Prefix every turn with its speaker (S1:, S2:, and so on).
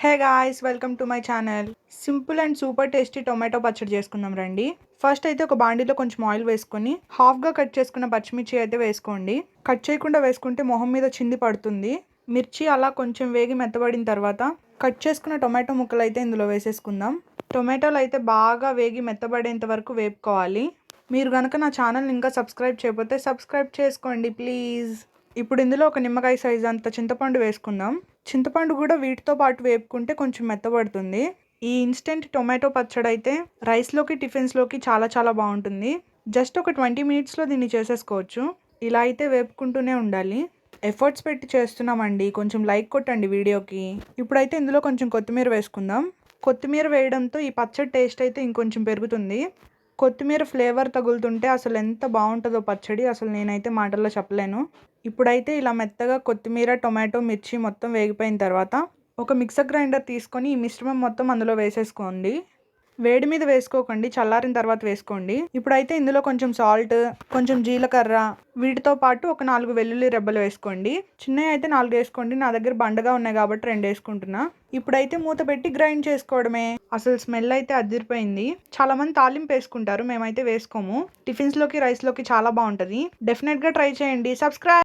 S1: Hey guys welcome to my channel. Simple and super tasty tomato పచ్చడి చేసుకుందాం రండి. First అయితే ఒక బాండీలో కొంచెం ఆయిల్ వేసుకొని హాఫ్గా కట్ చేసుకున్న పచ్చిమిర్చి అయితే వేసుకోండి. కట్ చేయకుండా వేసుకుంటే మొహం మీద చింది పడుతుంది. మిర్చి అలా కొంచెం వేగి మెత్తబడిన తర్వాత కట్ చేసుకున్న టొమాటో ముక్కలు అయితే ఇందులో వేసేసుకుందాం. టొమాటోలు అయితే బాగా వేగి మెత్తబడేంత వరకు వేపుకోవాలి. మీరు కనుక నా ఛానల్ ఇంకా సబ్స్క్రైబ్ చేయకపోతే సబ్స్క్రైబ్ చేసుకోండి ప్లీజ్. ఇప్పుడు ఇందులో ఒక నిమ్మకాయ సైజ్ అంత చింతపండు వేసుకుందాం. చింతపండు కూడా వీటితో పాటు వేపుకుంటే కొంచెం మెత్తబడుతుంది. ఈ ఇన్స్టెంట్ టొమాటో పచ్చడి అయితే రైస్లోకి టిఫిన్స్లోకి చాలా చాలా బాగుంటుంది. జస్ట్ ఒక ట్వంటీ మినిట్స్లో దీన్ని చేసేసుకోవచ్చు. ఇలా అయితే వేపుకుంటూనే ఉండాలి. ఎఫర్ట్స్ పెట్టి చేస్తున్నామండి. కొంచెం లైక్ కొట్టండి వీడియోకి. ఇప్పుడైతే ఇందులో కొంచెం కొత్తిమీర వేసుకుందాం. కొత్తిమీర వేయడంతో ఈ పచ్చడి టేస్ట్ అయితే ఇంకొంచెం పెరుగుతుంది. కొత్తిమీర ఫ్లేవర్ తగులుతుంటే అసలు ఎంత బాగుంటుందో పచ్చడి అసలు నేనైతే మాటల్లో చెప్పలేను. ఇప్పుడైతే ఇలా మెత్తగా కొత్తిమీర టొమాటో మిర్చి మొత్తం వేగిపోయిన తర్వాత ఒక మిక్సర్ గ్రైండర్ తీసుకొని ఈ మిశ్రమం మొత్తం అందులో వేసేసుకోండి. వేడి మీద వేసుకోకండి చల్లారిన తర్వాత వేసుకోండి. ఇప్పుడైతే ఇందులో కొంచెం సాల్ట్ కొంచెం జీలకర్ర వీటితో పాటు ఒక నాలుగు వెల్లుల్లి రెబ్బలు వేసుకోండి. చిన్నవి అయితే నాలుగు వేసుకోండి నా దగ్గర బండగా ఉన్నాయి కాబట్టి రెండు వేసుకుంటున్నా. ఇప్పుడైతే మూత పెట్టి గ్రైండ్ చేసుకోవడమే. అసలు స్మెల్ అయితే అదిరిపోయింది. చాలా మంది తాలింపు వేసుకుంటారు మేమైతే వేసుకోము. టిఫిన్స్లోకి రైస్లోకి చాలా బాగుంటుంది. డెఫినెట్గా ట్రై చేయండి. సబ్స్క్రైబ్